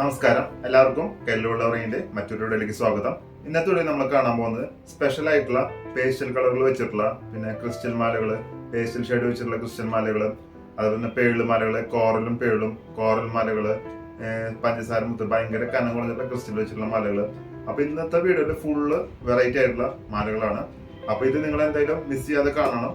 നമസ്കാരം. എല്ലാവർക്കും കെല്ലുള്ളവറിന്റെ മറ്റൊരു വീഡിയോയിലേക്ക് സ്വാഗതം. ഇന്നത്തെ വീഡിയോ നമ്മൾ കാണാൻ പോകുന്നത് സ്പെഷ്യൽ ആയിട്ടുള്ള പേസ്റ്റൽ കളറുകൾ വെച്ചിട്ടുള്ള പിന്നെ ക്രിസ്റ്റൽ മാലകൾ പേസ്റ്റൽ ഷെയ്ഡ് വെച്ചിട്ടുള്ള ക്രിസ്റ്റൽ മാലകൾ അതുപോലെ തന്നെ പേൾ മാലകൾ കോറലും പേളും കോറൽ മാലകൾ പഞ്ചസാര മുത്ത് ഭയങ്കര കനം കുറഞ്ഞിട്ടുള്ള ക്രിസ്റ്റൽ വെച്ചിട്ടുള്ള മാലകൾ. അപ്പൊ ഇന്നത്തെ വീഡിയോയിൽ ഫുള്ള് വെറൈറ്റി ആയിട്ടുള്ള മാലകളാണ്. അപ്പൊ ഇത് നിങ്ങൾ എന്തായാലും മിസ് ചെയ്യാതെ കാണണം.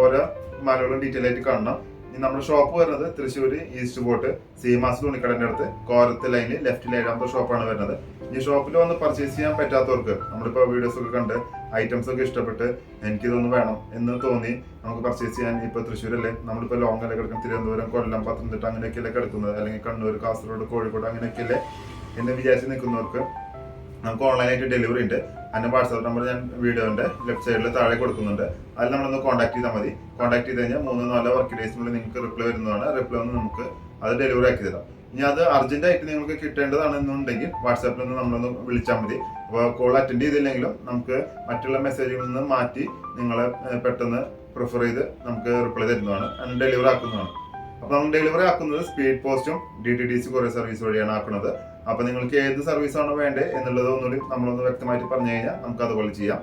ഓരോ മാലകളും ഡീറ്റെയിൽ ആയിട്ട് കാണണം. നമ്മുടെ ഷോപ്പ് വരുന്നത് തൃശ്ശൂർ ഈസ്റ്റ് ബോട്ട് സീമാസ് തുണിക്കടന്റെ അടുത്ത് കോരത്ത് ലൈനിൽ ലെഫ്റ്റിൽ ഏഴാമത്തെ ഷോപ്പാണ് വരുന്നത്. ഈ ഷോപ്പിൽ വന്ന് പർച്ചേസ് ചെയ്യാൻ പറ്റാത്തവർക്ക് നമ്മളിപ്പോൾ വീഡിയോസ് ഒക്കെ കണ്ട് ഐറ്റംസ് ഒക്കെ ഇഷ്ടപ്പെട്ട് എനിക്കിതൊന്ന് വേണം എന്ന് തോന്നി നമുക്ക് പർച്ചേസ് ചെയ്യാൻ ഇപ്പോൾ തൃശ്ശൂരല്ലേ നമ്മളിപ്പോൾ ലോങ് അല്ലേ കിടക്കും തിരുവനന്തപുരം കൊല്ലം പത്തനംതിട്ട അങ്ങനെയൊക്കെയല്ലേ കിടക്കുന്നത്? അല്ലെങ്കിൽ കണ്ണൂർ കാസർഗോഡ് കോഴിക്കോട് അങ്ങനെയൊക്കെയല്ലേ? എന്ന് വിചാരിച്ച് നിൽക്കുന്നവർക്ക് നമുക്ക് ഓൺലൈനായിട്ട് ഡെലിവറി ഉണ്ട്. അതിന്റെ വാട്സാപ്പ് നമ്പർ ഞാൻ വീഡിയോന്റെ ലെഫ്റ്റ് സൈഡിൽ താഴെ കൊടുക്കുന്നുണ്ട്. അതിൽ നമ്മളൊന്ന് കോൺടാക്ട് ചെയ്താൽ മതി. കോൺടാക്ട് ചെയ്ത് കഴിഞ്ഞാൽ മൂന്ന് നാല് വർക്ക് ഡേയ്സിനുള്ളിൽ നിങ്ങൾക്ക് റിപ്ലൈ വരുന്നതാണ്. റിപ്ലൈ ഒന്ന് നമുക്ക് അത് ഡെലിവറി ആക്കി തരാം. ഇനി അത് അർജന്റ് ആയിട്ട് നിങ്ങൾക്ക് കിട്ടേണ്ടതാണെന്നുണ്ടെങ്കിൽ വാട്സാപ്പിൽ നിന്ന് നമ്മളൊന്ന് വിളിച്ചാൽ മതി. അപ്പോൾ കോൾ അറ്റൻഡ് ചെയ്തില്ലെങ്കിലും നമുക്ക് മറ്റുള്ള മെസ്സേജുകളിൽ നിന്ന് മാറ്റി നിങ്ങളെ പെട്ടെന്ന് പ്രിഫർ ചെയ്ത് നമുക്ക് റിപ്ലൈ തരുന്നതാണ്. ഡെലിവറി ആക്കുന്നതാണ്. അപ്പോൾ നമ്മൾ ഡെലിവറി ആക്കുന്നത് സ്പീഡ് പോസ്റ്റും D T D C courier service വഴിയാണ് ആക്കുന്നത്. അപ്പൊ നിങ്ങൾക്ക് ഏത് സർവീസ് ആണ് വേണ്ടത് എന്നുള്ളത് ഒന്നുകൂടി നമ്മളൊന്ന് വ്യക്തമായിട്ട് പറഞ്ഞു കഴിഞ്ഞാൽ നമുക്ക് അതുപോലെ ചെയ്യാം.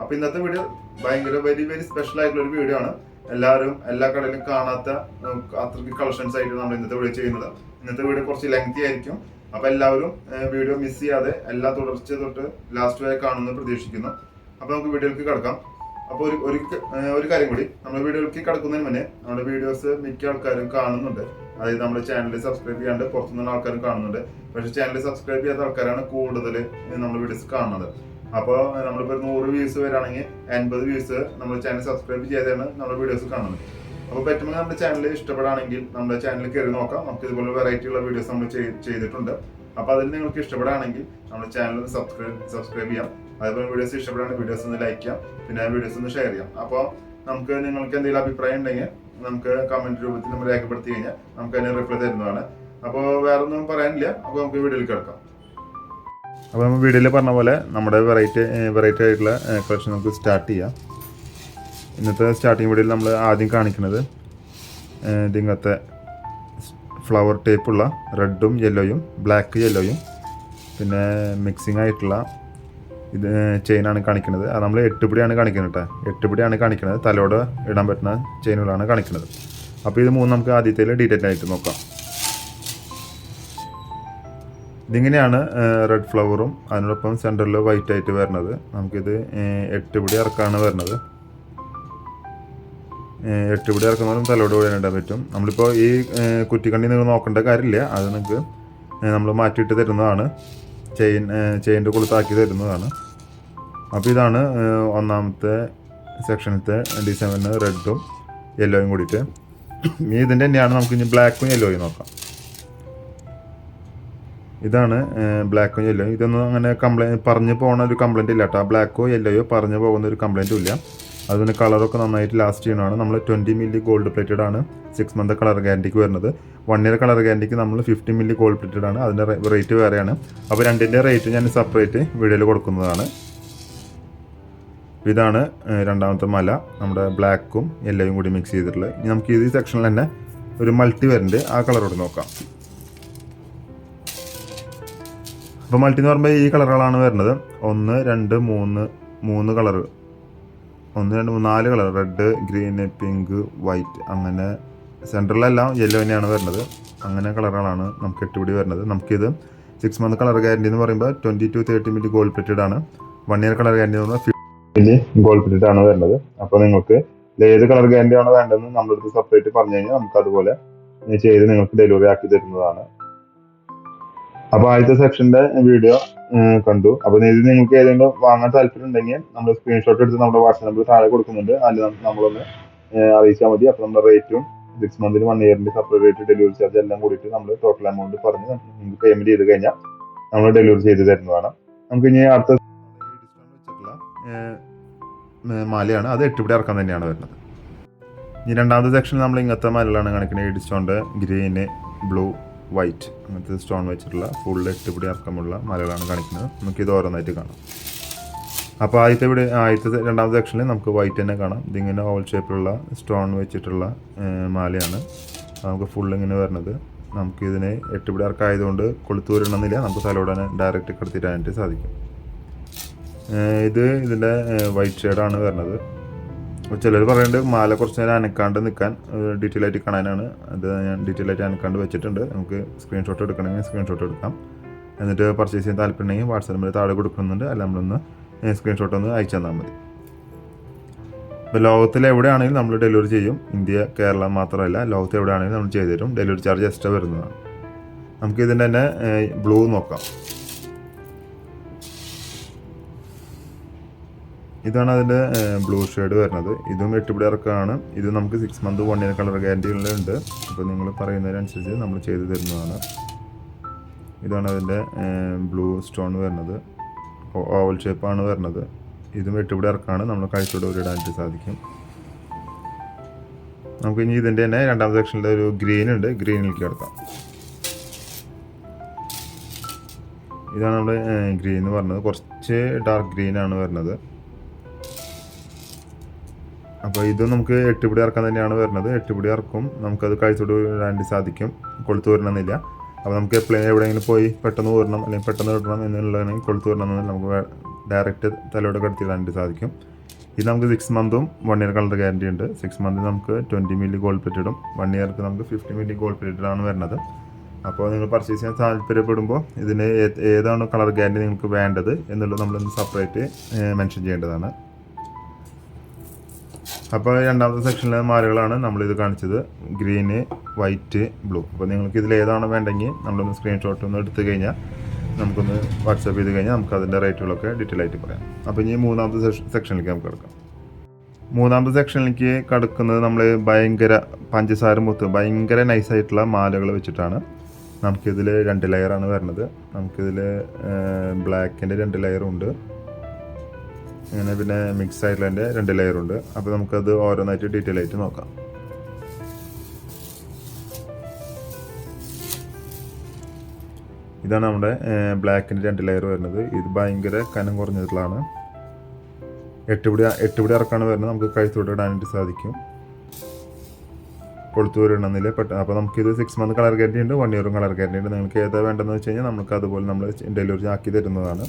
അപ്പൊ ഇന്നത്തെ വീഡിയോ ഭയങ്കര വെരി വെരി സ്പെഷ്യൽ ആയിട്ടുള്ള ഒരു വീഡിയോ ആണ്. എല്ലാവരും എല്ലാ കടയിലും കാണാത്ത അത്രയ്ക്ക് കളക്ഷൻസ് ആയിട്ട് നമ്മൾ ഇന്നത്തെ വീഡിയോ ചെയ്യുന്നത്. ഇന്നത്തെ വീഡിയോ കുറച്ച് ലെങ്തി ആയിരിക്കും. അപ്പൊ എല്ലാവരും വീഡിയോ മിസ് ചെയ്യാതെ എല്ലാ തുടർച്ച തൊട്ട് ലാസ്റ്റ് വരെ കാണുമെന്ന് പ്രതീക്ഷിക്കുന്നു. അപ്പൊ നമുക്ക് വീഡിയോയിലേക്ക് കിടക്കാം. അപ്പോൾ ഒരു ഒരു ഒരു കാര്യം കൂടി. നമ്മൾ വീഡിയോയിലേക്ക് കിടക്കുന്നതിന് മുന്നേ നമ്മുടെ വീഡിയോസ് മിക്ക ആൾക്കാരും കാണുന്നുണ്ട്. അതായത് നമ്മുടെ ചാനൽ സബ്സ്ക്രൈബ് ചെയ്യാണ്ട് പുറത്തുനിന്നുള്ള ആൾക്കാരും കാണുന്നുണ്ട്. പക്ഷെ ചാനൽ സബ്സ്ക്രൈബ് ചെയ്യാത്ത ആൾക്കാരാണ് കൂടുതൽ നമ്മൾ വീഡിയോസ് കാണുന്നത്. അപ്പോൾ നമ്മളിപ്പോൾ നൂറ് വ്യൂസ് വരാണെങ്കിൽ എൺപത് വ്യൂസ് നമ്മൾ ചാനൽ സബ്സ്ക്രൈബ് ചെയ്താണ് നമ്മുടെ വീഡിയോസ് കാണുന്നത്. അപ്പോൾ പറ്റുമ്പോൾ നമ്മുടെ ചാനൽ ഇഷ്ടപ്പെടുകയാണെങ്കിൽ നമ്മുടെ ചാനൽ കയറി നോക്കാം. നമുക്ക് ഇതുപോലെ വെറൈറ്റി ഉള്ള വീഡിയോസ് നമ്മൾ ചെയ്തിട്ടുണ്ട്. അപ്പോൾ അതിൽ നിങ്ങൾക്ക് ഇഷ്ടപ്പെടുകയാണെങ്കിൽ നമ്മുടെ ചാനൽ സബ്സ്ക്രൈബ് സബ്സ്ക്രൈബ് ചെയ്യാം. അതുപോലെ വീഡിയോസ് ഇഷ്ടപ്പെടുകയാണെങ്കിൽ വീഡിയോസ് ഒന്ന് ലൈക്ക് ചെയ്യാം. പിന്നെ വീഡിയോസ് ഒന്ന് ഷെയർ ചെയ്യാം. അപ്പോൾ നമുക്ക് നിങ്ങൾക്ക് എന്തെങ്കിലും അഭിപ്രായം ഉണ്ടെങ്കിൽ നമുക്ക് കമന്റ് രൂപത്തിൽ നമ്മൾ രേഖപ്പെടുത്തി കഴിഞ്ഞാൽ നമുക്ക് അതിന് റിപ്ലൈ തരുന്നതാണ്. അപ്പോൾ വേറെ ഒന്നും പറയാനില്ല. അപ്പോൾ നമുക്ക് വീഡിയോയിൽ കിടക്കാം അപ്പോൾ നമ്മൾ വീഡിയോയിൽ പറഞ്ഞ പോലെ നമ്മുടെ വെറൈറ്റി വെറൈറ്റി ആയിട്ടുള്ള കളക്ഷൻ നമുക്ക് സ്റ്റാർട്ട് ചെയ്യാം. ഇന്നത്തെ സ്റ്റാർട്ടിങ് വീഡിയോയിൽ നമ്മൾ ആദ്യം കാണിക്കുന്നത് ഇതിങ്ങത്തെ ഫ്ലവർ ടൈപ്പുള്ള റെഡും യെല്ലോയും ബ്ലാക്ക് യെല്ലോയും പിന്നെ മിക്സിംഗ് ആയിട്ടുള്ള ഇത് ചെയിനാണ് കാണിക്കുന്നത്. അത് നമ്മൾ എട്ടുപിടിയാണ് കാണിക്കുന്നത് കേട്ടോ എട്ടുപിടിയാണ് കാണിക്കുന്നത്. തലോട് ഇടാൻ പറ്റുന്ന ചെയിനുകളാണ് കാണിക്കുന്നത്. അപ്പോൾ ഇത് മൂന്ന് നമുക്ക് ആദ്യത്തേൽ ഡീറ്റെയിൽ ആയിട്ട് നോക്കാം. ഇതിങ്ങനെയാണ് റെഡ് ഫ്ലവറും അതിനോടൊപ്പം സെന്ററിൽ വൈറ്റ് ആയിട്ട് വരുന്നത്. നമുക്കിത് എട്ടുപിടി എട്ട് പിടി ഇറക്കാണ് വരുന്നത്. എട്ടുപിടി എട്ട് പിടി ഇറക്കുന്നവരും തലോട് കൂടെ ഇടാൻ പറ്റും. നമ്മളിപ്പോൾ ഈ കുറ്റിക്കണ്ണി നിങ്ങൾ നോക്കേണ്ട കാര്യമില്ല. അത് നിങ്ങൾക്ക് നമ്മൾ മാറ്റിയിട്ട് തരുന്നതാണ്. ചെയിൻ ചെയിന്റെ കൊളുത്താക്കി തരുന്നതാണ്. അപ്പോൾ ഇതാണ് ഒന്നാമത്തെ സെക്ഷനത്തെ ഡിസൈന് റെഡും യെല്ലോയും കൂടിയിട്ട്. ഇനി ഇതിന്റെ തന്നെയാണ് നമുക്ക് ഇനി ബ്ലാക്കും യെല്ലോയും നോക്കാം. ഇതാണ് ബ്ലാക്കും യെല്ലോയും. ഇതൊന്നും അങ്ങനെ കംപ്ലൈന്റ് പറഞ്ഞു പോകുന്ന ഒരു കംപ്ലൈന്റ് ഇല്ല കേട്ടോ. ബ്ലാക്കോ യെല്ലോയോ പറഞ്ഞു പോകുന്ന ഒരു കംപ്ലൈന്റും ഇല്ല. അതിന് കളറൊക്കെ നന്നായിട്ട് ലാസ്റ്റ് ചെയ്യണമാണ് നമ്മൾ ട്വന്റി മില്ലി ഗോൾഡ് പ്ലേറ്റഡ് ആണ് സിക്സ് മന്ത് കളർ ഗ്യാരണ്ടിക്ക് വരുന്നത്. വൺ ഇയർ കളർ ഗ്യാരണ്ടിക്ക് നമ്മൾ ഫിഫ്റ്റി മില്ലി ഗോൾഡ് പ്ലേറ്റഡ് ആണ്. അതിന്റെ റേറ്റ് വേറെയാണ്. അപ്പോൾ രണ്ടിന്റെ റേറ്റ് ഞാൻ സെപ്പറേറ്റ് വീഡിയോയിൽ കൊടുക്കുന്നതാണ്. ഇതാണ് രണ്ടാമത്തെ മല. നമ്മുടെ ബ്ലാക്കും യെല്ലോയും കൂടി മിക്സ് ചെയ്തിട്ടുള്ളത് നമുക്ക് ഈ സെക്ഷനിൽ തന്നെ ഒരു മൾട്ടി വരുന്നുണ്ട്. ആ കളറോട് നോക്കാം. അപ്പോൾ മൾട്ടി എന്ന് പറയുമ്പോൾ ഈ കളറുകളാണ് വരുന്നത്. ഒന്ന് രണ്ട് മൂന്ന് മൂന്ന് കളർ ഒന്ന് രണ്ട് മൂന്ന് നാല് colour red green pink white അങ്ങനെ സെന്ററിലെല്ലാം യെല്ലോ തന്നെയാണ് വരുന്നത്. അങ്ങനെ കളറുകളാണ് നമുക്ക് എട്ടുപിടി വരുന്നത്. നമുക്കിത് സിക്സ് മന്ത് കളർ ഗ്യാരണ്ടി എന്ന് പറയുമ്പോൾ twenty two thirty minute gold plated ആണ്. വൺ ഇയർ കളർ ഗ്യാരണ്ടി എന്ന് പറഞ്ഞാൽ ഫിഫ്റ്റി ഗോൾഡ് പ്ലേറ്റഡ് ആണ് വരുന്നത്. അപ്പോൾ നിങ്ങൾക്ക് ഏത് കളർ ഗ്യാരണ്ടി ആണോ വേണ്ടതെന്ന് നമ്മളടുത്ത് സെപ്പറേറ്റ് പറഞ്ഞു കഴിഞ്ഞാൽ നമുക്ക് അതുപോലെ ചെയ്ത് നിങ്ങൾക്ക് ഡെലിവറി ആക്കി തരുന്നതാണ്. അപ്പോൾ ആദ്യത്തെ സെക്ഷന്റെ വീഡിയോ കണ്ടു. അപ്പൊ ഇത് നിങ്ങൾക്ക് ഏതെങ്കിലും വാങ്ങാൻ താല്പര്യം ഉണ്ടെങ്കിൽ നമ്മൾ സ്ക്രീൻഷോട്ട് എടുത്ത് നമ്മുടെ വാട്സാപ്പ് നമ്പർ താഴെ കൊടുക്കുന്നുണ്ട്. അതിൽ നമ്മളൊന്ന് അറിയിച്ചാൽ മതി. അപ്പൊ നമ്മുടെ റേറ്റും സിക്സ് മന്തിൽ വൺ ഇയറിന്റെ സെപ്പറേറ്റ് റേറ്റ് ഡെലിവറി ചാർജ് എല്ലാം കൂടിയിട്ട് നമ്മൾ ടോട്ടൽ എമൗണ്ട് പറഞ്ഞ് നിങ്ങൾക്ക് പേയ്മെന്റ് ചെയ്ത് കഴിഞ്ഞാൽ നമ്മൾ ഡെലിവറി ചെയ്ത് തരുന്നതാണ് നമുക്ക് ഇനി അടുത്ത മാലയാണ്. അത് എട്ടുപിടി ഇറക്കാൻ തന്നെയാണ് വരുന്നത്. ഇനി രണ്ടാമത്തെ സെക്ഷനിൽ നമ്മൾ ഇങ്ങനത്തെ മലകളാണ് കാണിക്കുന്നത് ഇടിച്ചോണ്ട് ഗ്രീന് ബ്ലൂ വൈറ്റ് അങ്ങനത്തെ സ്റ്റോൺ വെച്ചിട്ടുള്ള ഫുൾ എട്ട് പിടി അർക്കമുള്ള മലകളാണ് കാണിക്കുന്നത്. നമുക്കിത് ഓരോന്നായിട്ട് കാണാം. അപ്പോൾ ആദ്യത്തെ ഇവിടെ ആദ്യത്തെ രണ്ടാമത്തെ സെക്ഷനിൽ നമുക്ക് വൈറ്റ് തന്നെ കാണാം. ഇതിങ്ങനെ ഓവൽ ഷേപ്പിലുള്ള സ്റ്റോൺ വെച്ചിട്ടുള്ള മാലയാണ്. നമുക്ക് ഫുൾ ഇങ്ങനെ വരുന്നത് നമുക്ക് ഇതിന് എട്ടുപിടി അർക്കായതുകൊണ്ട് കൊളുത്തു വരണമെന്നില്ല. നമുക്ക് തന്നെ ഡയറക്റ്റ് കിടത്തിയിടാനായിട്ട് സാധിക്കും. ഇത് ഇതിന്റെ വൈറ്റ് ഷെയ്ഡാണ് വരുന്നത് ചിലർ പറയുന്നുണ്ട് മാല കുറച്ച് നേരം അനക്കാണ്ട് നിൽക്കാൻ ഡീറ്റെയിൽ ആയിട്ട് കാണാനാണ്. അത് ഞാൻ ഡീറ്റെയിൽ ആയിട്ട് അനക്കാണ്ട് വെച്ചിട്ടുണ്ട്. നമുക്ക് സ്ക്രീൻഷോട്ട് എടുക്കണമെങ്കിൽ സ്ക്രീൻഷോട്ട് എടുക്കാം. എന്നിട്ട് പർച്ചേസ് ചെയ്യാൻ താല്പര്യമുണ്ടെങ്കിൽ വാട്സാപ്പ് നമ്പർ താഴെ കൊടുക്കുന്നുണ്ട്. അല്ല നമ്മളൊന്ന് സ്ക്രീൻഷോട്ട് ഒന്ന് അയച്ചു തന്നാൽ മതി. ഇപ്പോൾ ലോകത്തിൽ എവിടെയാണെങ്കിലും നമ്മൾ ഡെലിവറി ചെയ്യും. ഇന്ത്യ കേരളം മാത്രമല്ല ലോകത്ത് എവിടെയാണെങ്കിലും നമ്മൾ ചെയ്തു തരും. ഡെലിവറി ചാർജ് എക്സ്ട്രാ വരുന്നതാണ്. നമുക്ക് ഇതിന്റെ തന്നെ ബ്ലൂ നോക്കാം. ഇതാണ് അതിന്റെ ബ്ലൂ ഷെയ്ഡ് വരുന്നത്. ഇതും എട്ടുപിടി ഇറക്കമാണ് ഇത് നമുക്ക് six month one year colour ഗ്യാരണ്ടികളുണ്ട് അപ്പോൾ നിങ്ങൾ പറയുന്നതിനനുസരിച്ച് നമ്മൾ ചെയ്തു തരുന്നതാണ്. ഇതാണ് അതിന്റെ ബ്ലൂ സ്റ്റോൺ വരുന്നത്. ഓവൽ ഷേപ്പാണ് വരുന്നത്. ഇതും എട്ടുപിടി ഇറക്കമാണ് നമ്മൾ കഴിച്ചോട് ഇടാനായിട്ട് സാധിക്കും. നമുക്ക് ഇനി ഇതിന്റെ തന്നെ രണ്ടാം സെക്ഷനിൽ ഒരു ഗ്രീൻ ഉണ്ട്. ഗ്രീനിലേക്ക് കിടക്കാം. ഇതാണ് നമ്മുടെ ഗ്രീൻ എന്ന് പറഞ്ഞത്. കുറച്ച് ഡാർക്ക് ഗ്രീൻ ആണ് വരുന്നത്. അപ്പോൾ ഇത് നമുക്ക് എട്ടുപിടി ഇറക്കാൻ തന്നെയാണ് വരുന്നത്. എട്ടുപിടി ഇറക്കും. നമുക്കത് കഴിച്ചോട് വരാണ്ട് സാധിക്കും. കൊളുത്ത് വരണമെന്നില്ല. അപ്പോൾ നമുക്ക് എപ്പോഴും എവിടെയെങ്കിലും പോയി പെട്ടെന്ന് ഊരണം അല്ലെങ്കിൽ പെട്ടെന്ന് ഇടണം എന്നുള്ളതാണെങ്കിൽ കൊളുത്ത് വരണം നമുക്ക് ഡയറക്റ്റ് തലയോടെ കടത്തിയിടാനായിട്ട് സാധിക്കും. ഇത് നമുക്ക് സിക്സ് മന്തും വൺ ഇയർ കളർ ഗ്യാരണ്ടി ഉണ്ട്. സിക്സ് മന്ത് നമുക്ക് ട്വന്റി മില്ലി ഗോൾഡ് ഇടും. വൺ ഇയർക്ക് നമുക്ക് ഫിഫ്റ്റി മില്ലി ഗോൾഡ് പ്ലേറ്റഡ് ആണ് വരുന്നത്. അപ്പോൾ നിങ്ങൾ പർച്ചേസ് ചെയ്യാൻ താല്പര്യപ്പെടുമ്പോൾ ഇതിന് ഏതാണ് കളർ ഗ്യാരണ്ടി നിങ്ങൾക്ക് വേണ്ടത് എന്നുള്ളത് നമ്മളൊന്ന് സെപ്പറേറ്റ് മെൻഷൻ ചെയ്യേണ്ടതാണ്. അപ്പോൾ രണ്ടാമത്തെ സെക്ഷനിലെ മാലകളാണ് നമ്മളിത് കാണിച്ചത്. Green white blue. അപ്പോൾ നിങ്ങൾക്ക് ഇതിൽ ഏതാണ് വേണ്ടെങ്കിൽ നമ്മളൊന്ന് സ്ക്രീൻഷോട്ട് ഒന്ന് എടുത്തു കഴിഞ്ഞാൽ നമുക്കൊന്ന് വാട്സപ്പ് ചെയ്ത് കഴിഞ്ഞാൽ നമുക്ക് അതിന്റെ റേറ്റുകളൊക്കെ ഡീറ്റെയിൽ ആയിട്ട് പറയാം. അപ്പോൾ ഇനി മൂന്നാമത്തെ സെക്ഷ- സെക്ഷനിലേക്ക് നമുക്ക് കിടക്കാം. മൂന്നാമത്തെ സെക്ഷനിലേക്ക് കടക്കുന്നത് നമ്മൾ ഭയങ്കര പഞ്ചസാര മുത്ത് ഭയങ്കര നൈസായിട്ടുള്ള മാലകൾ വെച്ചിട്ടാണ് നമുക്കിതിൽ രണ്ട് ലെയറാണ് വരുന്നത്. നമുക്കിതിൽ ബ്ലാക്കിന്റെ രണ്ട് ലെയറും അങ്ങനെ പിന്നെ മിക്സ് ആയിട്ടുള്ളതിന്റെ രണ്ട് ലെയറുണ്ട് അപ്പോൾ നമുക്കത് ഓരോന്നായിട്ട് ഡീറ്റെയിൽ ആയിട്ട് നോക്കാം. ഇതാണ് നമ്മുടെ ബ്ലാക്കിന്റെ രണ്ട് ലെയർ വരുന്നത്. ഇത് ഭയങ്കര കനം കുറഞ്ഞിട്ടുള്ളതാണ്. എട്ടുപിടി എട്ടുപിടി ഇറക്കാണ് വരുന്നത്. നമുക്ക് കഴുത്തോട്ട് ഇടാനായിട്ട് സാധിക്കും. കൊളുത്തൂർ ഇടണമെന്നില്ല പെട്ട അപ്പോൾ നമുക്കിത് സിക്സ് മന്ത് കളർ ഗ്യാരണ്ടി ഉണ്ട് വൺ ഇയറും കളർ ഗ്യാരണ്ടി ഉണ്ട്. നിങ്ങൾക്ക് ഏതാ വേണ്ടതെന്ന് വെച്ച് കഴിഞ്ഞാൽ നമുക്ക് അതുപോലെ നമ്മൾ ഡെലിവറി ആക്കി തരുന്നതാണ്.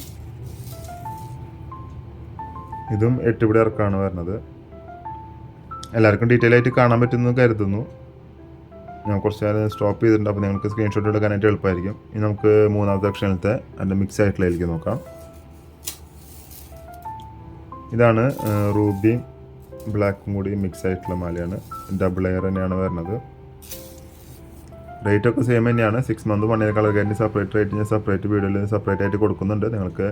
ഇതും എട്ടുപിടി ഇറക്കാണ് വരുന്നത്. എല്ലാവർക്കും ഡീറ്റെയിൽ ആയിട്ട് കാണാൻ പറ്റുമെന്ന് കരുതുന്നു. ഞാൻ കുറച്ച് നേരം സ്റ്റോപ്പ് ചെയ്തിട്ടുണ്ട്. അപ്പോൾ നിങ്ങൾക്ക് സ്ക്രീൻഷോട്ട് എടുക്കാനായിട്ട് എളുപ്പമായിരിക്കും. ഇനി നമുക്ക് മൂന്നാമത്തെ സെക്ഷനിലത്തെ അതിന്റെ മിക്സ് ആയിട്ടുള്ളതിലേക്ക് നോക്കാം. ഇതാണ് റൂബിയും ബ്ലാക്കും കൂടി മിക്സ് ആയിട്ടുള്ള മാലയാണ്. ഡബിൾ എയർ തന്നെയാണ് വരുന്നത്. റേറ്റ് ഒക്കെ സെയിം തന്നെയാണ്. Six month one year colour guarantee separate rate ഞാൻ സെപ്പറേറ്റ് വീഡിയോയിൽ സെപ്പറേറ്റ് ആയിട്ട് കൊടുക്കുന്നുണ്ട്. നിങ്ങൾക്ക്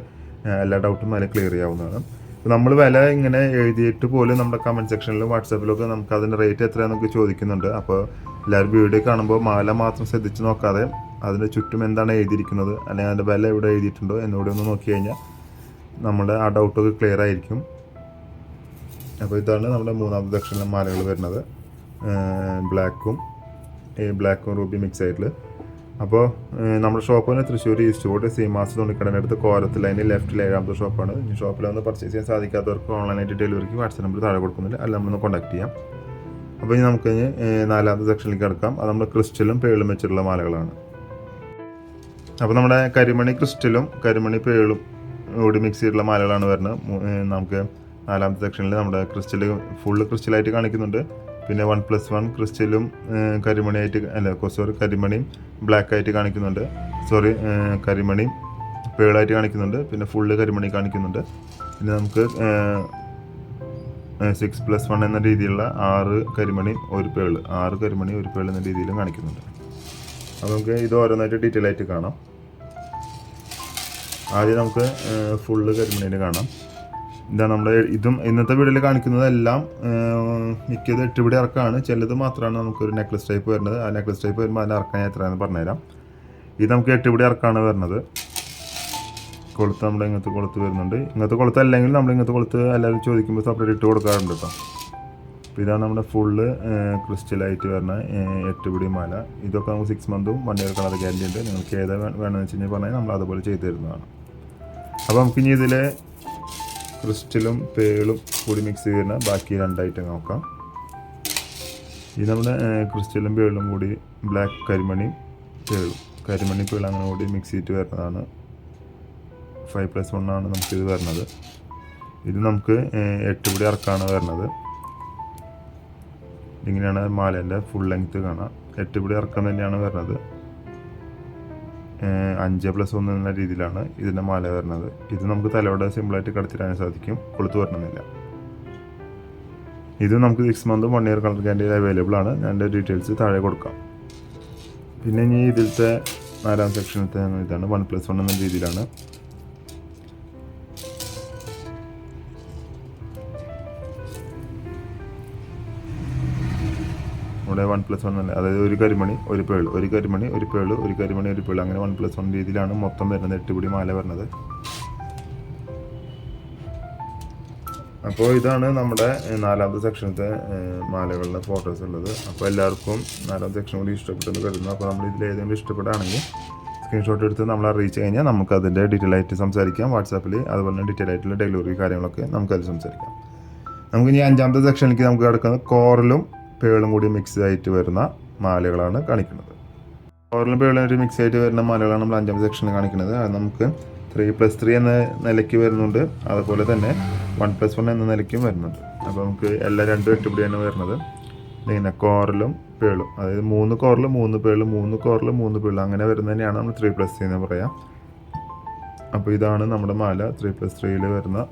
എല്ലാ ഡൗട്ടും അതിൽ ക്ലിയർ ചെയ്യാവുന്നതാണ്. നമ്മൾ വില ഇങ്ങനെ എഴുതിയിട്ട് പോലും നമ്മുടെ കമന്റ് സെക്ഷനിലും വാട്സാപ്പിലൊക്കെ നമുക്ക് അതിന്റെ റേറ്റ് എത്രയാണെന്നൊക്കെ ചോദിക്കുന്നുണ്ട്. അപ്പോൾ എല്ലാവരും വീഡിയോ കാണുമ്പോൾ മാല മാത്രം ശ്രദ്ധിച്ച് നോക്കാതെ അതിന്റെ ചുറ്റും എന്താണ് എഴുതിയിരിക്കുന്നത് അല്ലെങ്കിൽ അതിന്റെ വില എവിടെ എഴുതിയിട്ടുണ്ടോ എന്നുകൂടി ഒന്ന് നോക്കി കഴിഞ്ഞാൽ നമ്മുടെ ആ ഡൗട്ടൊക്കെ ക്ലിയർ ആയിരിക്കും. അപ്പോൾ ഇതാണ് നമ്മുടെ മൂന്നാമത്തെ സെക്ഷനിലെ മാലകൾ വരുന്നത്. ബ്ലാക്കും ബ്ലാക്കും റൂബി മിക്സ് ആയിട്ടുള്ള അപ്പോൾ നമ്മുടെ ഷോപ്പ് തന്നെ തൃശ്ശൂർ ഈസ്റ്റ് കോട്ട് സീമാസ് തുണിക്കടന്റെ അടുത്ത് കോരത്തിൽ അതിന്റെ ലെഫ്റ്റിൽ ഏഴാമത്തെ ഷോപ്പാണ് ഈ ഷോപ്പിൽ ഒന്ന് പർച്ചേസ് ചെയ്യാൻ സാധിക്കാത്തവർക്ക് ഓൺലൈനായിട്ട് ഡെലിവറിക്ക് വാട്സാപ്പ് നമ്പർ താഴെ കൊടുക്കുന്നില്ല അല്ല നമ്മളൊന്ന് കോൺടാക്ട് ചെയ്യാം. അപ്പോൾ ഇനി നമുക്ക് നാലാമത്തെ സെക്ഷനിലേക്ക് കിടക്കാം. അത് നമ്മൾ ക്രിസ്റ്റലും പേളും വെച്ചിട്ടുള്ള മാലകളാണ്. അപ്പോൾ നമ്മുടെ കരിമണി ക്രിസ്റ്റലും കരിമണി പേളും കൂടി മിക്സ് ചെയ്തിട്ടുള്ള മാലകളാണ് വരുന്നത്. നമുക്ക് നാലാമത്തെ സെക്ഷനിൽ നമ്മുടെ ക്രിസ്റ്റൽ ഫുള്ള് ക്രിസ്റ്റലായിട്ട് കാണിക്കുന്നുണ്ട്. പിന്നെ വൺ പ്ലസ് വൺ ക്രിസ്റ്റലും കരിമണിയായിട്ട് അല്ല സോറി കരിമണിയും ബ്ലാക്ക് ആയിട്ട് കാണിക്കുന്നുണ്ട് സോറി കരിമണിയും പേളായിട്ട് കാണിക്കുന്നുണ്ട്. പിന്നെ ഫുള്ള് കരിമണി കാണിക്കുന്നുണ്ട്. പിന്നെ നമുക്ക് സിക്സ് പ്ലസ് വൺ എന്ന രീതിയിലുള്ള ആറ് കരിമണി ഒരു പേൾ ആറ് കരിമണി ഒരു പേൾ എന്ന രീതിയിലും കാണിക്കുന്നുണ്ട്. അപ്പോൾ നമുക്ക് ഇത് ഓരോന്നായിട്ട് ഡീറ്റെയിൽ ആയിട്ട് കാണാം. ആദ്യം നമുക്ക് ഫുള്ള് കരിമണിയിൽ കാണാം. ഇതാണ് നമ്മൾ ഇതും ഇന്നത്തെ വീഡിയോയിൽ കാണിക്കുന്നതെല്ലാം മിക്കത് എട്ടുപിടി ഇറക്കമാണ് ചിലത് മാത്രമാണ് നമുക്കൊരു നെക്ലസ് ടൈപ്പ് വരുന്നത്. ആ നെക്ലസ് ടൈപ്പ് വരുമ്പോൾ അതിന്റെ ഇറക്കാൻ എത്രയാണെന്ന് പറഞ്ഞുതരാം. ഇത് നമുക്ക് എട്ടുപിടി ഇറക്കമാണ് വരുന്നത്. കൊളുത്ത് നമ്മുടെ ഇങ്ങനത്തെ കൊളുത്ത് വരുന്നുണ്ട്. ഇങ്ങനത്തെ കൊളുത്ത് അല്ലെങ്കിൽ നമ്മൾ ഇങ്ങനത്തെ കൊളുത്ത് എല്ലാവരും ചോദിക്കുമ്പോൾ സെപ്പറേറ്റ് ഇട്ട് കൊടുക്കാറുണ്ട് കേട്ടോ അപ്പോൾ ഇതാണ് നമ്മുടെ ഫുള്ള് ക്രിസ്റ്റലായിട്ട് വരുന്ന എട്ടുപിടി മാല. ഇതൊക്കെ നമുക്ക് സിക്സ് മന്തും വൺ ഇയർ കളർ ഗ്യാരണ്ടി ഉണ്ട്. നിങ്ങൾക്ക് ഏതാ വേണമെന്ന് വെച്ച് കഴിഞ്ഞാൽ പറഞ്ഞാൽ നമ്മൾ അതുപോലെ ചെയ്തു തരുന്നതാണ്. അപ്പോൾ നമുക്കിനി ഇതിൽ ക്രിസ്റ്റലും പേളും കൂടി മിക്സ് ചെയ്തിരുന്ന ബാക്കി രണ്ടായിട്ട് നോക്കാം. ഇത് നമ്മുടെ ക്രിസ്റ്റലും പേളും കൂടി ബ്ലാക്ക് കരിമണി പേളും. കരിമണി പേൾ അങ്ങനെ കൂടി മിക്സ് ചെയ്തിട്ട് വരുന്നതാണ്. ഫൈവ് പ്ലസ് വൺ ആണ് നമുക്കിത് വരുന്നത്. ഇത് നമുക്ക് എട്ട് പിടി ഇറക്കാണ് വരുന്നത്. ഇങ്ങനെയാണ് മാലേന്റെ ഫുൾ ലെങ്ത്ത് കാണാം. എട്ട് പിടി ഇറക്കം തന്നെയാണ് വരുന്നത്. അഞ്ച് പ്ലസ് ഒന്ന് എന്ന രീതിയിലാണ് ഇതിന്റെ മാല വരുന്നത്. ഇത് നമുക്ക് തലയോടെ സിമ്പിളായിട്ട് കടത്തിടാൻ സാധിക്കും. കൊളുത്ത് വരണമെന്നില്ല. ഇത് നമുക്ക് six month one year colour candle available ആണ്. ഞാൻ എന്റെ ഡീറ്റെയിൽസ് താഴെ കൊടുക്കാം. പിന്നെ ഇനി ഇതിലത്തെ നാലാം സെക്ഷനത്തെ ഇതാണ് വൺ പ്ലസ് വൺ എന്ന രീതിയിലാണ്. ഇവിടെ വൺ പ്ലസ് വൺ അല്ല? അതായത് ഒരു കരിമണി ഒരു പേൾ ഒരു കരിമണി ഒരു പേൾ ഒരു കരിമണി ഒരു പേൾ അങ്ങനെ വൺ പ്ലസ് വൺ രീതിയിലാണ് മൊത്തം വരുന്നത് എട്ട് പിടി മാല വരുന്നത്. അപ്പോൾ ഇതാണ് നമ്മുടെ നാലാമത്തെ സെക്ഷനത്തെ മാലകളുടെ ഫോട്ടോസ് ഉള്ളത്. അപ്പോൾ എല്ലാവർക്കും നാലാമത്തെ സെക്ഷൻ കൂടി ഇഷ്ടപ്പെട്ടെന്ന് കരുതുന്നു. അപ്പോൾ നമ്മൾ ഇതിൽ ഏതെങ്കിലും ഇഷ്ടപ്പെടുകയാണെങ്കിൽ സ്ക്രീൻഷോട്ട് എടുത്ത് നമ്മൾ അറിയിച്ചു കഴിഞ്ഞാൽ നമുക്ക് അതിന്റെ ഡീറ്റെയിൽ ആയിട്ട് സംസാരിക്കാം. വാട്സാപ്പിൽ അതുപോലെ തന്നെ ഡീറ്റെയിൽ ആയിട്ടുള്ള ഡെലിവറി കാര്യങ്ങളൊക്കെ നമുക്കതിൽ സംസാരിക്കാം. നമുക്ക് ഇനി അഞ്ചാമത്തെ സെക്ഷനിലേക്ക് നമുക്ക് കിടക്കുന്നത് കോറലും പേളും കൂടി മിക്സ് ആയിട്ട് വരുന്ന മാലകളാണ് കാണിക്കുന്നത്. കോറലും പേളും ഒരു മിക്സ് ആയിട്ട് വരുന്ന മാലകളാണ് നമ്മൾ അഞ്ചാം സെക്ഷനിൽ കാണിക്കുന്നത്. അത് നമുക്ക് ത്രീ പ്ലസ് ത്രീ എന്ന നിലയ്ക്ക് വരുന്നുണ്ട്. അതുപോലെ തന്നെ വൺ പ്ലസ് വൺ എന്ന നിലയ്ക്കും വരുന്നുണ്ട്. അപ്പോൾ നമുക്ക് എല്ലാ രണ്ടും എട്ടുപിടിയാണ് വരുന്നത്. ഇങ്ങനെ കോറലും പേളും. അതായത് മൂന്ന് കോറൽ മൂന്ന് പേൾ മൂന്ന് കോറൽ മൂന്ന് പേൾ. അങ്ങനെ വരുന്നതന്നെയാണ് നമ്മൾ ത്രീ പ്ലസ് ത്രീ എന്ന് പറയാം. അപ്പോൾ ഇതാണ് നമ്മുടെ മാല. ത്രീ പ്ലസ് ത്രീയിൽ വരുന്ന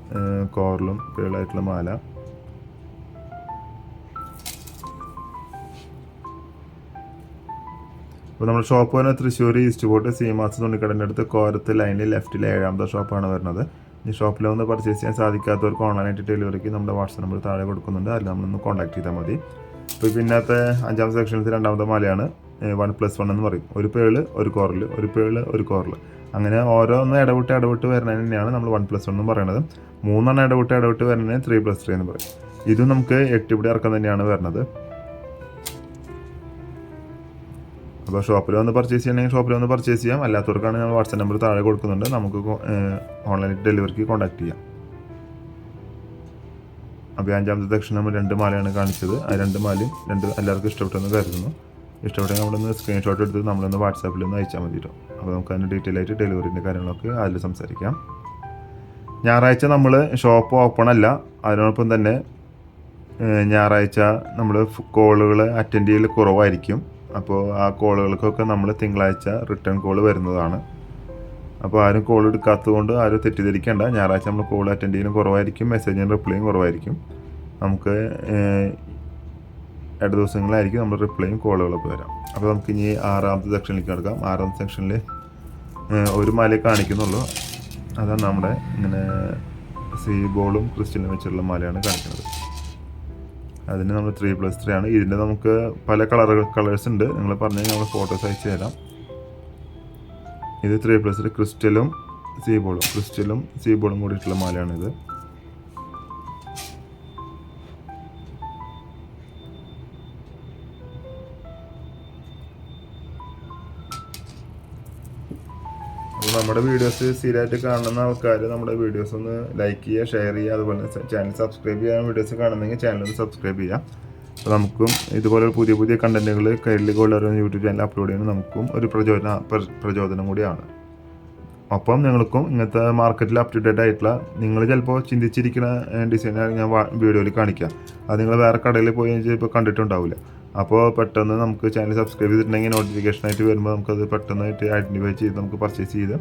കോറലും പേളായിട്ടുള്ള മാല. അപ്പോൾ നമ്മുടെ ഷോപ്പ് വരുന്നത് തൃശ്ശൂർ ഈസ്റ്റ് പോട്ട് സീമാസ് തുണിക്കടന്റെ അടുത്ത് കോരത്ത് ലൈനിൽ ലെഫ്റ്റിൽ ഏഴാമത്തെ ഷോപ്പാണ് വരുന്നത്. ഈ ഷോപ്പിൽ ഒന്ന് പർച്ചേസ് ചെയ്യാൻ സാധിക്കാത്തവർക്ക് ഓൺലൈനായിട്ട് ഡെലിവറിക്ക് നമ്മുടെ വാട്സപ്പ് നമ്പർ താഴെ കൊടുക്കുന്നുണ്ട്. അതിൽ നമ്മളൊന്ന് കോൺടാക്ട് ചെയ്താൽ മതി. ഇപ്പോൾ പിന്നത്തെ അഞ്ചാം സെക്ഷനിൽ രണ്ടാമത്തെ മാലയാണ് വൺ പ്ലസ് വൺ എന്ന് പറയും. ഒരു പേൾ ഒരു കോറൽ ഒരു പേൾ ഒരു കോറൽ അങ്ങനെ ഓരോന്ന് ഇടവിട്ട് ഇടവിട്ട് വരുന്നതിന് തന്നെയാണ് നമ്മൾ വൺ പ്ലസ് വൺ എന്ന് പറയുന്നത്. മൂന്നെണ്ണം ഇടവിട്ട് ഇടവിട്ട് വരുന്നതിന് ത്രീ പ്ലസ് ത്രീ എന്ന് പറയും. ഇതും നമുക്ക് എട്ട് ഇവിടെ ഇറക്കം തന്നെയാണ് വരുന്നത്. അപ്പോൾ ഷോപ്പിൽ വന്ന് പർച്ചേസ് ചെയ്യണമെങ്കിൽ ഷോപ്പിൽ വന്ന് പർച്ചേസ് ചെയ്യാം. അല്ലാത്തവർക്കാണ് ഞങ്ങൾ വാട്സപ്പ് നമ്പർ താഴെ കൊടുക്കുന്നുണ്ട് നമുക്ക് ഓൺലൈൻ ഡെലിവറിക്ക് കോൺടാക്ട് ചെയ്യാം. അപ്പോൾ അഞ്ചാമത്തെ നമ്മൾ രണ്ട് മാലയാണ് കാണിച്ചത്. ആ രണ്ട് മാലയും രണ്ട് എല്ലാവർക്കും ഇഷ്ടപ്പെട്ടെന്ന് കരുതുന്നു. ഇഷ്ടപ്പെട്ടെങ്കിൽ നമ്മളൊന്ന് സ്ക്രീൻഷോട്ട് എടുത്ത് നമ്മളൊന്ന് വാട്സാപ്പിൽ ഒന്ന് അയച്ചാൽ മതി കേട്ടോ അപ്പോൾ നമുക്ക് അതിന്റെ ഡീറ്റെയിൽ ആയിട്ട് ഡെലിവറിന്റെ കാര്യങ്ങളൊക്കെ അതിൽ സംസാരിക്കാം. ഞായറാഴ്ച നമ്മൾ ഷോപ്പ് ഓപ്പൺ അല്ല. അതിനോടൊപ്പം തന്നെ ഞായറാഴ്ച നമ്മൾ കോളുകൾ അറ്റൻഡ് ചെയ്യൽ കുറവായിരിക്കും. അപ്പോൾ ആ കോളുകൾക്കൊക്കെ നമ്മൾ തിങ്കളാഴ്ച റിട്ടേൺ കോൾ വരുന്നതാണ്. അപ്പോൾ ആരും കോൾ എടുക്കാത്തത് കൊണ്ട് ആരും തെറ്റിദ്ധരിക്കേണ്ട. ഞായറാഴ്ച നമ്മൾ കോൾ അറ്റൻഡ് ചെയ്യലും കുറവായിരിക്കും. മെസ്സേജിന് റിപ്ലൈയും കുറവായിരിക്കും. നമുക്ക് രണ്ട് ദിവസങ്ങളായിരിക്കും നമ്മൾ റിപ്ലൈയും കോളുകളൊക്കെ വരാം. അപ്പോൾ നമുക്ക് ഇനി ആറാമത്തെ സെക്ഷനിലേക്ക് കിടക്കാം. ആറാമത്തെ സെക്ഷനിൽ ഒരു മാലയെ കാണിക്കുന്നുള്ളൂ. അതാണ് നമ്മുടെ ഇങ്ങനെ സീ ബോളും ക്രിസ്റ്റലും വെച്ചുള്ള മാലയാണ് കാണിക്കുന്നത്. അതിന് നമ്മൾ ത്രീ പ്ലസ് ത്രീ ആണ്. ഇതിന്റെ നമുക്ക് പല കളർ കളേഴ്സ് ഉണ്ട്. നിങ്ങൾ പറഞ്ഞാൽ നമ്മൾ ഫോട്ടോസ് അയച്ചു തരാം. ഇത് ത്രീ പ്ലസ് ത്രീ ക്രിസ്റ്റലും സീബോളും ക്രിസ്റ്റലും സീബോളും കൂടിയിട്ടുള്ള മാലയാണിത്. നമ്മുടെ വീഡിയോസ് സ്ഥിരമായിട്ട് കാണുന്ന ആൾക്കാർ നമ്മുടെ വീഡിയോസ് ഒന്ന് ലൈക്ക് ചെയ്യുക ഷെയർ ചെയ്യുക. അതുപോലെ ചാനൽ സബ്സ്ക്രൈബ് ചെയ്യാൻ വീഡിയോസ് കാണുന്നെങ്കിൽ ചാനൽ ഒന്ന് സബ്സ്ക്രൈബ് ചെയ്യാം അപ്പോൾ നമുക്കും ഇതുപോലെ പുതിയ പുതിയ കണ്ടന്റുകൾ കയ്യിൽ കൊണ്ടുവരുന്ന യൂട്യൂബ് ചാനൽ അപ്ലോഡ് ചെയ്യുന്നത് നമുക്കും ഒരു പ്രചോദന പ്ര- പ്രചോദനം കൂടിയാണ്. അപ്പം നിങ്ങൾക്കും ഇങ്ങനത്തെ മാർക്കറ്റിൽ അപ് ടു ഡേറ്റ് ആയിട്ടുള്ള നിങ്ങൾ ചിലപ്പോൾ ചിന്തിച്ചിരിക്കുന്ന ഡിസൈനാണ് ഞാൻ വീഡിയോയിൽ കാണിക്കാം. അത് നിങ്ങൾ വേറെ കടയിൽ പോയി ചിലപ്പോൾ കണ്ടിട്ടുണ്ടാവില്ല അപ്പോൾ പെട്ടെന്ന് നമുക്ക് ചാനൽ സബ്സ്ക്രൈബ് ചെയ്തിട്ടുണ്ടെങ്കിൽ നോട്ടിഫിക്കേഷൻ ആയിട്ട് വരുമ്പോൾ നമുക്കത് പെട്ടെന്നായിട്ട് ഐഡന്റിഫൈ ചെയ്ത് നമുക്ക് പർച്ചേസ് ചെയ്ത്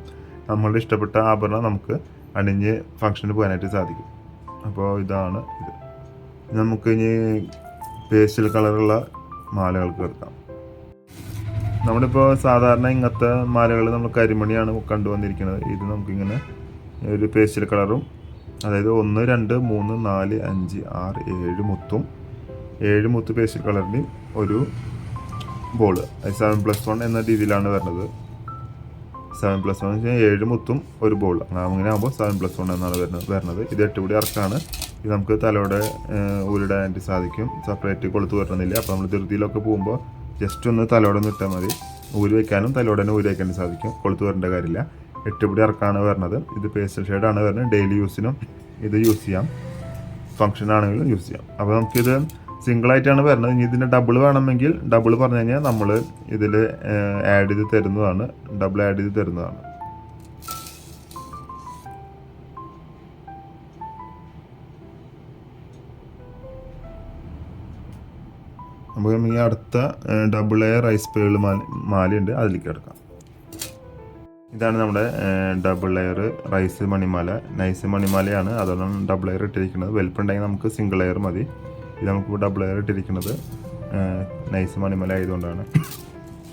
നമ്മളുടെ ഇഷ്ടപ്പെട്ട ആഭരണം നമുക്ക് അണിഞ്ഞ് ഫംഗ്ഷന് പോകാനായിട്ട് സാധിക്കും. അപ്പോൾ ഇതാണ് ഇത്. നമുക്ക് ഇനി പേസ്റ്റൽ കളറുള്ള മാലകൾക്ക് എടുക്കാം. നമ്മളിപ്പോൾ സാധാരണ ഇങ്ങനത്തെ മാലകൾ നമ്മൾ കരിമണിയാണ് കണ്ടുവന്നിരിക്കുന്നത്. ഇത് നമുക്കിങ്ങനെ ഒരു പേസ്റ്റൽ കളറും അതായത് ഒന്ന് രണ്ട് മൂന്ന് നാല് അഞ്ച് ആറ് ഏഴ് മുത്തും ഏഴ് മുത്ത് പേസ്റ്റൽ കളറിന് ഒരു ബോൾ സെവൻ പ്ലസ് വൺ എന്ന രീതിയിലാണ് വരുന്നത്. സെവൻ പ്ലസ് വൺ വെച്ചാൽ ഏഴ് മുത്തും ഒരു ബോൾ അങ്ങനെ ആകുമ്പോൾ സെവൻ പ്ലസ് വൺ എന്നാണ് വരുന്നത് വരുന്നത്. ഇത് എട്ട് കൂടി അർക്കാണ് ഇത് നമുക്ക് തലയുടെ ഊരിടാനായിട്ട് സാധിക്കും. സെപ്പറേറ്റ് കൊളുത്ത് വരണമെന്നില്ല. അപ്പോൾ നമ്മൾ ധൃതിയിലൊക്കെ പോകുമ്പോൾ ജസ്റ്റ് ഒന്ന് തലയോടെ ഒന്ന് ഇട്ടാൽ മതി. ഊരി വയ്ക്കാനും തലയോടെ തന്നെ ഊരി വയ്ക്കാനും സാധിക്കും. കൊളുത്ത് വരേണ്ട കാര്യമില്ല. എട്ട് പിടി ഇറക്കാണ് വരുന്നത്. ഇത് പേസ്റ്റൽ ഷെയ്ഡാണ് വരുന്നത്. ഡെയിലി യൂസിനും ഇത് യൂസ് ചെയ്യാം. ഫങ്ഷൻ ആണെങ്കിലും യൂസ് ചെയ്യാം. അപ്പോൾ നമുക്കിത് സിംഗിൾ ആയിട്ടാണ് വരുന്നത്. ഇനി ഇതിന്റെ ഡബിൾ വേണമെങ്കിൽ ഡബിൾ പറഞ്ഞു കഴിഞ്ഞാൽ നമ്മൾ ഇതിൽ ആഡ് ചെയ്ത് തരുന്നതാണ്. ഡബിൾ ആഡ് ചെയ്ത് തരുന്നതാണ്. നമുക്ക് ഈ അടുത്ത ഡബിൾ എയർ റൈസ് പേൾ മാലി മാലയുണ്ട്. അതിലേക്ക് എടുക്കാം ഇതാണ് നമ്മുടെ ഡബിൾ ലെയർ റൈസ് മണിമാല. നൈസ് മണിമാലയാണ്. അതോടൊപ്പം ഡബിൾ ലെയർ ഇട്ടിരിക്കുന്നത്. വലിപ്പുണ്ടെങ്കിൽ നമുക്ക് സിംഗിൾ ലെയർ മതി. ഇത് നമുക്ക് ഡബിൾ ലെയർ ഇട്ടിരിക്കുന്നത്. നൈസ് മണിമല ആയതുകൊണ്ടാണ്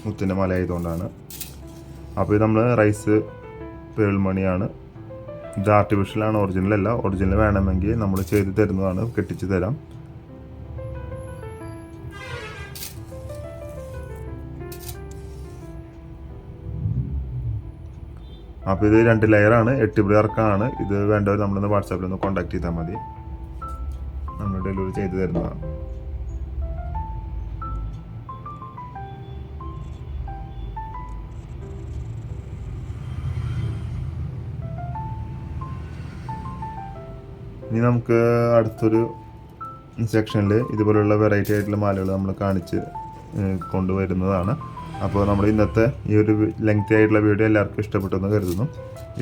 മുത്തിന്റെ മല ആയതുകൊണ്ടാണ് അപ്പോൾ ഇത് നമ്മൾ റൈസ് പേൾ മണിയാണ് ഇത് ആർട്ടിഫിഷ്യലാണ് ഒറിജിനൽ അല്ല. ഒറിജിനൽ വേണമെങ്കിൽ നമ്മൾ ചെയ്ത് തരുന്നതാണ് കെട്ടിച്ച് തരാം. അപ്പോൾ ഇത് രണ്ട് ലെയറാണ് എട്ട് ഇറക്കാനാണ്. ഇത് വേണ്ടവർ നമ്മളൊന്ന് വാട്സാപ്പിൽ ഒന്ന് കോൺടാക്ട് ചെയ്താൽ മതി. നമ്മൾ ഡെലിവറി ചെയ്തു തരുന്നതാണ് ഇനി നമുക്ക് അടുത്തൊരു സെക്ഷനിൽ ഇതുപോലുള്ള വെറൈറ്റി ആയിട്ടുള്ള മാലകൾ നമ്മൾ കാണിച്ച് കൊണ്ടുവരുന്നതാണ്. അപ്പോൾ നമ്മൾ ഇന്നത്തെ ഈ ഒരു ലെങ്തി ആയിട്ടുള്ള വീഡിയോ എല്ലാവർക്കും ഇഷ്ടപ്പെട്ടെന്ന് കരുതുന്നു.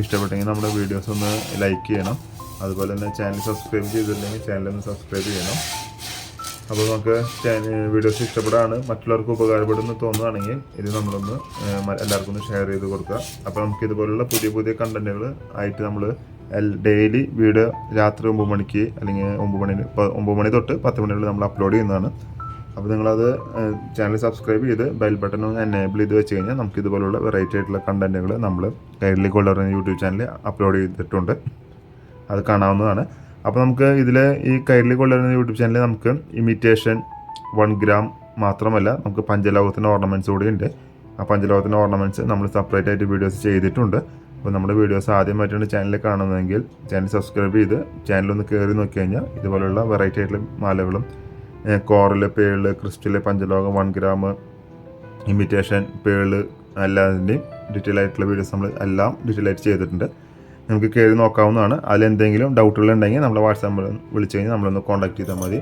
ഇഷ്ടപ്പെട്ടെങ്കിൽ നമ്മുടെ വീഡിയോസ് ഒന്ന് ലൈക്ക് ചെയ്യണം. അതുപോലെ തന്നെ ചാനൽ സബ്സ്ക്രൈബ് ചെയ്തില്ലെങ്കിൽ ചാനൽ ഒന്ന് സബ്സ്ക്രൈബ് ചെയ്യണം. അപ്പോൾ നമുക്ക് വീഡിയോസ് ഇഷ്ടപ്പെടാണ് മറ്റുള്ളവർക്ക് ഉപകാരപ്പെടുമെന്ന് തോന്നുകയാണെങ്കിൽ ഇത് നമ്മളൊന്ന് എല്ലാവർക്കും ഒന്ന് ഷെയർ ചെയ്ത് കൊടുക്കുക. അപ്പോൾ നമുക്ക് ഇതുപോലുള്ള പുതിയ പുതിയ കണ്ടന്റുകൾ ആയിട്ട് നമ്മൾ ഡെയിലി വീഡിയോ രാത്രി ഒമ്പത് മണിക്ക് അല്ലെങ്കിൽ ഒമ്പത് മണി ഒമ്പത് മണി തൊട്ട് പത്ത് മണിവരെ നമ്മൾ അപ്ലോഡ് ചെയ്യുന്നതാണ്. അപ്പോൾ നിങ്ങളത് ചാനൽ സബ്സ്ക്രൈബ് ചെയ്ത് ബെൽ ബട്ടൺ ഒന്ന് എനേബിൾ ചെയ്ത് വെച്ച് കഴിഞ്ഞാൽ നമുക്ക് ഇതുപോലുള്ള വെറൈറ്റി ആയിട്ടുള്ള കണ്ടന്റുകൾ നമ്മൾ കൈരളി കൊള്ളറിന് യൂട്യൂബ് ചാനലിൽ അപ്ലോഡ് ചെയ്തിട്ടുണ്ട്. അത് കാണാവുന്നതാണ്. അപ്പോൾ നമുക്ക് ഇതിൽ ഈ കൈരളി കൊള്ളുന്ന യൂട്യൂബ് ചാനലിൽ നമുക്ക് ഇമിറ്റേഷൻ വൺ ഗ്രാം മാത്രമല്ല നമുക്ക് പഞ്ചലോകത്തിന്റെ ഓർണമെന്റ്സ് കൂടി ഉണ്ട്. ആ പഞ്ചലോകത്തിന്റെ ഓർണമെന്റ്സ് നമ്മൾ സെപ്പറേറ്റ് ആയിട്ട് വീഡിയോസ് ചെയ്തിട്ടുണ്ട്. അപ്പോൾ നമ്മുടെ വീഡിയോസ് ആദ്യമായിട്ടാണ് ചാനലിൽ കാണുന്നതെങ്കിൽ ചാനൽ സബ്സ്ക്രൈബ് ചെയ്ത് ചാനലൊന്ന് കയറി നോക്കി കഴിഞ്ഞാൽ ഇതുപോലുള്ള വെറൈറ്റി ആയിട്ടുള്ള മാലകളും കോറൽ പേൾ ക്രിസ്റ്റൽ പഞ്ചലോകം വൺ ഗ്രാം ഇമിറ്റേഷൻ പേൾ എല്ലാതിന്റെയും ഡീറ്റെയിൽ ആയിട്ടുള്ള വീഡിയോസ് നമ്മൾ എല്ലാം ഡീറ്റെയിൽ ആയിട്ട് ചെയ്തിട്ടുണ്ട്. നമുക്ക് കയറി നോക്കാവുന്നതാണ്. അതിലെന്തെങ്കിലും ഡൗട്ടുകൾ ഉണ്ടെങ്കിൽ നമ്മളെ വാട്സാപ്പ് നമ്പർ വിളിച്ചു കഴിഞ്ഞാൽ നമ്മളൊന്ന് കോൺടാക്ട് ചെയ്താൽ മതി.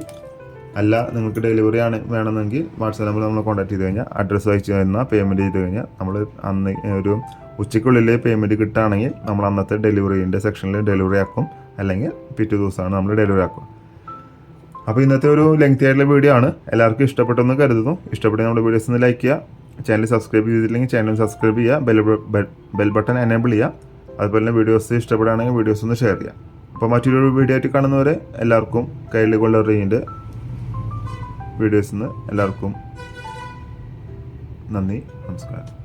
അല്ല നിങ്ങൾക്ക് ഡെലിവറി ആണ് വേണമെന്നെങ്കിൽ വാട്സാപ്പ് നമ്പർ നമ്മൾ കോൺടാക്ട് ചെയ്ത് കഴിഞ്ഞാൽ അഡ്രസ്സ് അയച്ചു തന്നാൽ പേയ്മെന്റ് ചെയ്ത് കഴിഞ്ഞാൽ നമ്മൾ അന്ന് ഒരു ഉച്ചയ്ക്കുള്ളിൽ പേയ്മെന്റ് കിട്ടുകയാണെങ്കിൽ നമ്മൾ അന്നത്തെ ഡെലിവറിന്റെ സെക്ഷനിൽ ഡെലിവറി ആക്കും. അല്ലെങ്കിൽ പിറ്റേ ദിവസമാണ് നമ്മൾ ഡെലിവറി ആക്കും അപ്പോൾ ഇന്നത്തെ ഒരു ലെങ്തി ആയിട്ടുള്ള വീഡിയോ ആണ്. എല്ലാവർക്കും ഇഷ്ടപ്പെട്ടെന്ന് കരുതുന്നു. ഇഷ്ടപ്പെട്ട നമ്മുടെ വീഡിയോസ് ഒന്ന് ലൈക്ക് ചെയ്യുക. ചാനൽ സബ്സ്ക്രൈബ് ചെയ്തിട്ടില്ലെങ്കിൽ ചാനൽ സബ്സ്ക്രൈബ് ചെയ്യുക. ബെൽ ബെൽ ബട്ടൺ എനേബിൾ ചെയ്യുക. അതുപോലെ തന്നെ വീഡിയോസ് ഇഷ്ടപ്പെടുകയാണെങ്കിൽ വീഡിയോസ് ഒന്ന് ഷെയർ ചെയ്യാം. അപ്പോൾ മറ്റൊരു വീഡിയോ ആയിട്ട് കാണുന്നവരെ എല്ലാവർക്കും കയ്യിൽ കൊള്ളറിയിന്റെ വീഡിയോസിൽ നിന്ന് എല്ലാവർക്കും നന്ദി നമസ്കാരം.